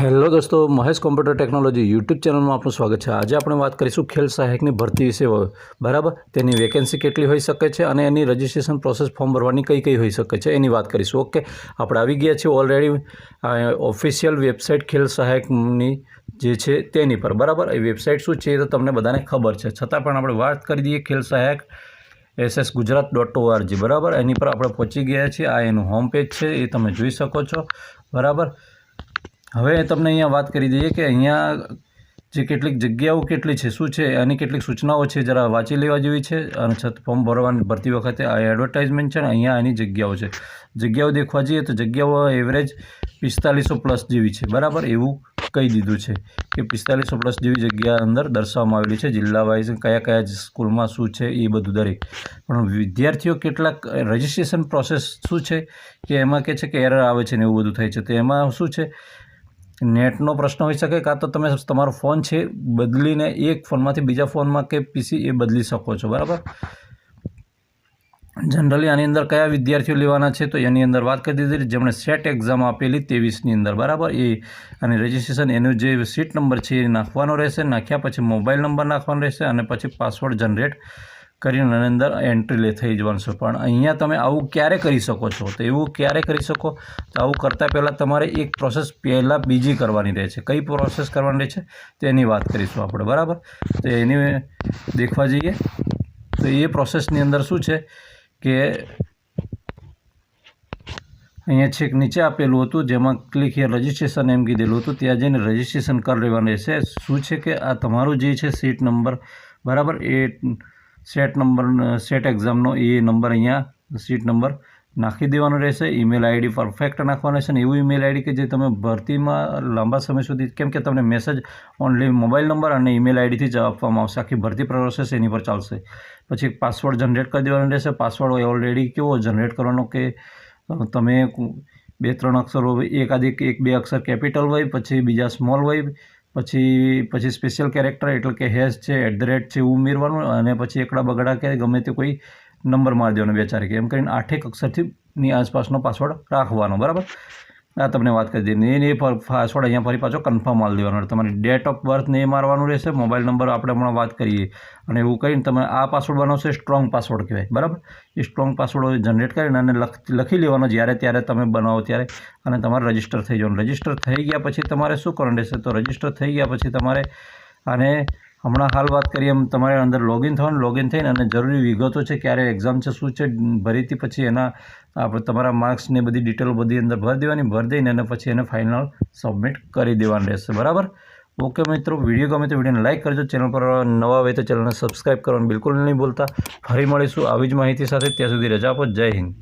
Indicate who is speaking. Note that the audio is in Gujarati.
Speaker 1: હેલો દોસ્તો, મહેશ કોમ્પ્યુટર ટેકનોલોજી યુટ્યુબ ચેનલમાં આપનું સ્વાગત છે. આજે આપણે વાત કરીશું ખેલ સહાયકની ભરતી વિશે. બરાબર? તેની વેકેન્સી કેટલી હોઈ શકે છે અને એની રજિસ્ટ્રેશન પ્રોસેસ ફોર્મ ભરવાની કઈ કઈ હોઈ શકે છે એની વાત કરીશું. ઓકે? આપણે આવી ગયા છીએ ઓલરેડી ઓફિશિયલ વેબસાઇટ ખેલ સહાયકની જે છે તેની પર. બરાબર? એ વેબસાઇટ શું છે એ તો તમને બધાને ખબર છે. છતાં પણ આપણે વાત કરી દઈએ ખેલ સહાયક એસએસ ગુજરાત ડોટ ઓઆરજી બરાબર? એની પર આપણે પહોંચી ગયા છીએ. આ એનું હોમ પેજ છે, એ તમે જોઈ શકો છો. બરાબર? હવે તમને અહીંયા વાત કરી દઈએ કે અહીંયા જે કેટલીક જગ્યાઓ કેટલી છે, શું છે, એની કેટલીક સૂચનાઓ છે, જરા વાંચી લેવા જેવી છે. અને છત ફોર્મ ભરવાની ભરતી વખતે આ એડવર્ટાઇઝમેન્ટ છે ને અહીંયા એની જગ્યાઓ છે. જગ્યાઓ દેખવા જઈએ તો જગ્યાઓ એવરેજ પિસ્તાલીસો પ્લસ જેવી છે. બરાબર? એવું કહી દીધું છે કે પિસ્તાલીસો પ્લસ જેવી જગ્યા અંદર દર્શાવવામાં આવેલી છે. જિલ્લા વાઇઝ કયા કયા સ્કૂલમાં શું છે એ બધું દરેક. પણ વિદ્યાર્થીઓ કેટલાક રજિસ્ટ્રેશન પ્રોસેસ શું છે કે એમાં કે છે કે એરર આવે છે ને એવું બધું થાય છે. તો એમાં શું છે? નેટનો પ્રશ્ન હોઈ શકે કાં તો તમે તમારો ફોન છે બદલીને એક ફોનમાંથી બીજા ફોનમાં કે પીસી એ બદલી શકો છો, બરાબર? જનરલી આની અંદર કયા વિદ્યાર્થીઓ લેવાના છે તો એની અંદર વાત કરી દીધી જેમણે સેટ એક્ઝામ આપેલી તેવીસની અંદર, બરાબર? એ અને રજિસ્ટ્રેશન એનું જે સીટ નંબર છે એ નાખવાનો રહેશે, નાખ્યા પછી મોબાઈલ નંબર નાખવાનો રહેશે અને પછી પાસવર્ડ જનરેટ કરીને આની અંદર એન્ટ્રી લે થઈ જવાનું પણ અહીંયા તમે આવું ક્યારે કરી શકો છો? તો એવું ક્યારે કરી શકો? તો આવું કરતાં પહેલાં તમારે એક પ્રોસેસ પહેલાં બીજી કરવાની રહે છે. કઈ પ્રોસેસ કરવાની રહે છે? તેની વાત કરીશું આપણે, બરાબર? તો એની દેખવા જઈએ. તો એ પ્રોસેસની અંદર શું છે કે અહીંયા છેક નીચે આપેલું હતું, જેમાં ક્લિક હિયર રજિસ્ટ્રેશન એમ કીધેલું હતું. ત્યાં જઈને રજિસ્ટ્રેશન કરી લેવાનું રહેશે. શું છે કે આ તમારું જે છે સીટ નંબર બરાબર? એ સેટ નંબર સેટ એક્ઝામનો એ નંબર અહીંયા, સીટ નંબર નાખી દેવાનો રહેશે. ઈમેલ આઈડી પરફેક્ટ નાખવાનો છે ને એવું ઈમેલ આઈડી કે જે તમે ભરતીમાં લાંબા સમય સુધી, કેમ કે તમને મેસેજ ઓનલી મોબાઈલ નંબર અને ઈમેલ આઈડીથી જ આપવામાં આવશે. આખી ભરતી પ્રોસેસ એની પર ચાલશે. પછી પાસવર્ડ જનરેટ કરી દેવાનો રહેશે. પાસવર્ડ ઓલરેડી કેવો જનરેટ કરવાનો કે તમે બે, ત્રણ અક્ષરો એકાધિક એક બે અક્ષર કેપિટલ હોય, પછી બીજા સ્મોલ હોય પછી પછી સ્પેશિયલ કેરેક્ટર એટલે કે હેશ છે એટ ધ રેટ છે, એવું ઉમેરવાનું અને પછી એકડા બગડા કે ગમે તે કોઈ નંબર મારી દેવાનો બે ચાર કે, એમ કરીને આઠેક અક્ષરથી ની આસપાસનો પાસવર્ડ રાખવાનો, બરાબર? આ તમને વાત કરી દીધી એને પાસવર્ડ અહીંયા ફરી પાછો કન્ફર્મ મારી દેવાનો તમારી ડેટ ઓફ બર્થ ને એ મારવાનું રહેશે મોબાઈલ નંબર આપણે હમણાં વાત કરીએ. અને એવું કરીને તમે આ પાસવર્ડ બનાવશો સ્ટ્રોંગ પાસવર્ડ કહેવાય. બરાબર? એ સ્ટ્રોંગ પાસવર્ડ જનરેટ કરીને અને લખી લેવાનો જ્યારે ત્યારે તમે બનાવો ત્યારે. અને તમારે રજિસ્ટર થઈ જવાનું. રજિસ્ટર થઈ ગયા પછી તમારે શું કરવાનું રહેશે? તો રજિસ્ટર થઈ ગયા પછી તમારે આને હમણાં હાલ વાત કરીએ એમ તમારે અંદર લોગિન થવાનું લોગિન થઈને અને જરૂરી વિગતો છે ક્યારે એક્ઝામ છે, શું છે ભરીથી પછી એના આપણે તમારા માર્ક્સને બધી ડિટેલો બધી અંદર ભરી દેવાની, ભરી દઈને અને પછી એને ફાઇનલ સબમિટ કરી દેવાનું રહેશે. બરાબર? ઓકે મિત્રો, વીડિયો ગમે તો વિડીયોને લાઇક કરજો, ચેનલ પર નવા હોય તો ચેનલને સબસ્ક્રાઈબ કરવાનું બિલકુલ નહીં બોલતા ફરી મળીશું આવી જ માહિતી સાથે, ત્યાં સુધી રજા આપો, જય હિન્દ.